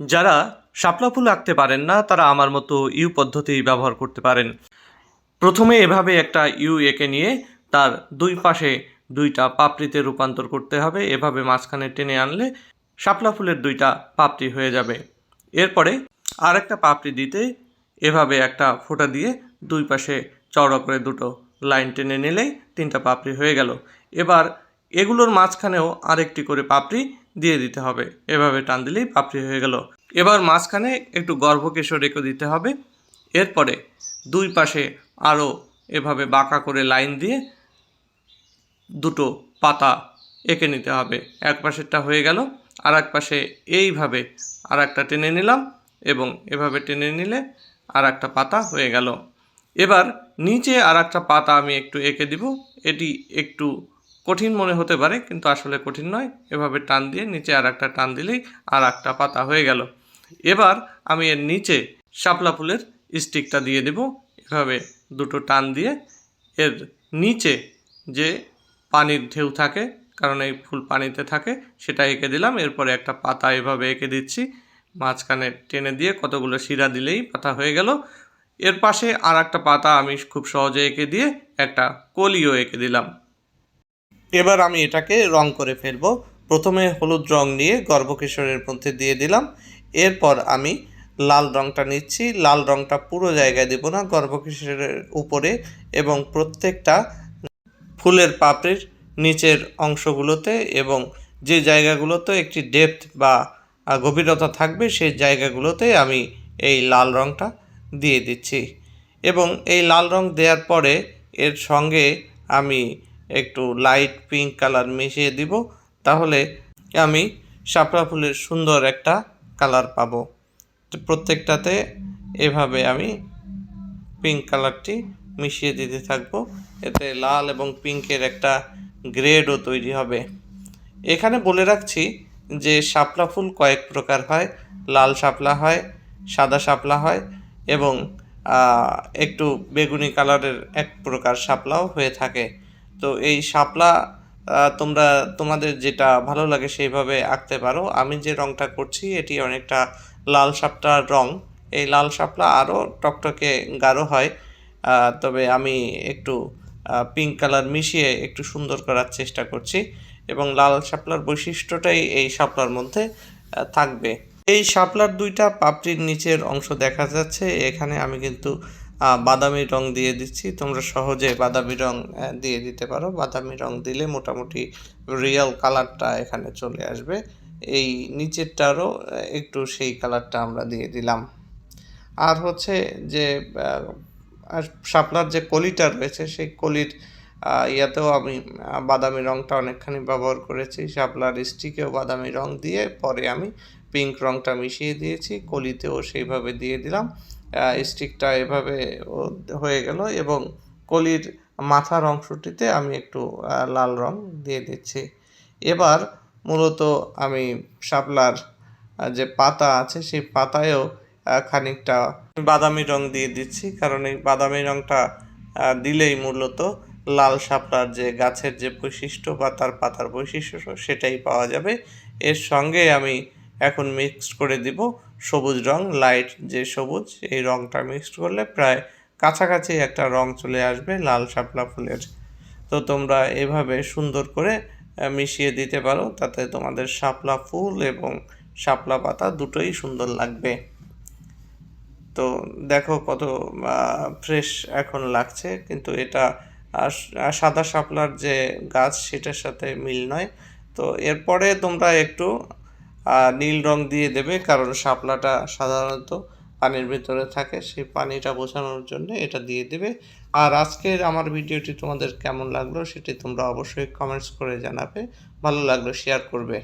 যারা শাপলা ফুল আঁকতে পারেন না, তারা আমার মতো ইউ পদ্ধতি ব্যবহার করতে পারেন। প্রথমে এভাবে একটা ইউ এঁকে নিয়ে তার দুই পাশে দুইটা পাপড়িতে রূপান্তর করতে হবে। এভাবে মাঝখানে টেনে আনলে শাপলা ফুলের দুইটা পাপড়ি হয়ে যাবে। এরপরে আরেকটা পাপড়ি দিতে এভাবে একটা ফোঁটা দিয়ে দুই পাশে চওড়া করে দুটো লাইন টেনে নিলেই তিনটা পাপড়ি হয়ে গেল। এবার এগুলোর মাঝখানেও আরেকটি করে পাপড়ি দিয়ে দিতে হবে। এভাবে টান দিলেই পাপড়ি হয়ে গেল। এবার মাঝখানে একটু গর্ভকেশর রেখে দিতে হবে। এরপরে দুই পাশে আরও এভাবে বাঁকা করে লাইন দিয়ে দুটো পাতা এঁকে নিতে হবে। এক পাশেরটা হয়ে গেল আর এক পাশে এইভাবে আর একটা টেনে নিলাম এবং এভাবে টেনে নিলে আর একটা পাতা হয়ে গেল। এবার নিচে আর একটা পাতা আমি একটু এঁকে দিব। এটি একটু কঠিন মনে হতে পারে, কিন্তু আসলে কঠিন নয়। এভাবে টান দিয়ে নিচে আর একটা টান দিলেই আর একটা পাতা হয়ে গেল। এবার আমি এর নিচে শাপলা ফুলের স্টিকটা দিয়ে দেব। এভাবে দুটো টান দিয়ে এর নিচে যে পানির ঢেউ থাকে, কারণ এই ফুল পানিতে থাকে, সেটা এঁকে দিলাম। এরপরে একটা পাতা এভাবে এঁকে দিচ্ছি। মাঝখানে টেনে দিয়ে কতগুলো শিরা দিলেই পাতা হয়ে গেল। এর পাশে আর একটা পাতা আমি খুব সহজে এঁকে দিয়ে একটা কলিও এঁকে দিলাম। এবার আমি এটাকে রং করে ফেলব। প্রথমে হলুদ রং নিয়ে গর্ভকিশোরের মধ্যে দিয়ে দিলাম। এরপর আমি লাল রংটা নিচ্ছি। লাল রংটা পুরো জায়গায় দেবো না গর্ভকিশোরের উপরে এবং প্রত্যেকটা ফুলের পাপড়ির নিচের অংশগুলোতে এবং যে জায়গাগুলোতে একটি ডেপথ বা গভীরতা থাকবে সেই জায়গাগুলোতে আমি এই লাল রংটা দিয়ে দিচ্ছি। এবং এই লাল রং দেওয়ার পরে এর সঙ্গে আমি একটু লাইট পিঙ্ক কালার মিশিয়ে দিব, তাহলে আমি শাপলা ফুলের সুন্দর একটা কালার পাবো। তো প্রত্যেকটাতে এভাবে আমি পিঙ্ক কালারটি মিশিয়ে দিতে থাকব। এতে লাল এবং পিঙ্কের একটা গ্রেডও তৈরি হবে। এখানে বলে রাখছি যে শাপলা ফুল কয়েক প্রকার হয়। লাল শাপলা হয়, সাদা শাপলা হয় এবং একটু বেগুনি কালারের এক প্রকার শাপলাও হয়ে থাকে। তো এই শাপলা তোমরা, তোমাদের যেটা ভালো লাগে সেইভাবে আঁকতে পারো। আমি যে রংটা করছি, এটি অনেকটা লাল শাপলার রং। এই লাল শাপলা আরও টকটকে গাঢ় হয়। তবে আমি একটু পিঙ্ক কালার মিশিয়ে একটু সুন্দর করার চেষ্টা করছি এবং লাল শাপলার বৈশিষ্ট্যটাই এই শাপলার মধ্যে থাকবে। এই শাপলার দুইটা পাপড়ির নিচের অংশ দেখা যাচ্ছে। এখানে আমি কিন্তু বাদামি রং দিয়ে দিচ্ছি। তোমরা সহজে বাদামি রং দিয়ে দিতে পারো। বাদামি রং দিলে মোটামুটি রিয়েল কালারটা এখানে চলে আসবে। এই নিচেরটারও একটু সেই কালারটা আমরা দিয়ে দিলাম। আর হচ্ছে যে শাপলার যে কলিটা রয়েছে, সেই কলির ইয়াতেও আমি বাদামি রংটা অনেকখানি ব্যবহার করেছি। শাপলার স্টিকেও বাদামি রং দিয়ে পরে আমি পিঙ্ক রংটা মিশিয়ে দিয়েছি। কলিতেও সেইভাবে দিয়ে দিলাম। স্টিকটা এভাবে হয়ে গেল এবং কলির মাথার অংশটিতে আমি একটু লাল রং দিয়ে দিচ্ছি। এবার মূলত আমি শাপলার যে পাতা আছে সেই পাতায়ও খানিকটা বাদামি রং দিয়ে দিচ্ছি। কারণ এই বাদামি রংটা দিলেই মূলত লাল শাপলার যে গাছের যে বৈশিষ্ট্য বা তার পাতার বৈশিষ্ট্য সেটাই পাওয়া যাবে। এর সঙ্গে আমি এখন মিক্সড করে দিব। সবুজ রং লাইট যে সবুজ, এই রংটা মিক্সড করলে প্রায় কাছাকাছি একটা রং চলে আসবে লাল শাপলা ফুলের। তো তোমরা এভাবে সুন্দর করে মিশিয়ে দিতে পারো, তাতে তোমাদের শাপলা ফুল এবং শাপলা পাতা দুটোই সুন্দর লাগবে। তো দেখো কত ফ্রেশ এখন লাগছে, কিন্তু এটা সাদা শাপলার যে গাছ, সেটার সাথে মিল নয়। তো এরপরে তোমরা একটু নীল রং দিয়ে দেবে, কারণ শাপলাটা সাধারণত পানির ভিতরে থাকে, সেই পানিটা বোঝানোর জন্য এটা দিয়ে দেবে। আর আজকের আমার ভিডিওটি তোমাদের কেমন লাগল সেটি তোমরা অবশ্যই কমেন্টস করে জানাবে। ভালো লাগল শেয়ার করবে।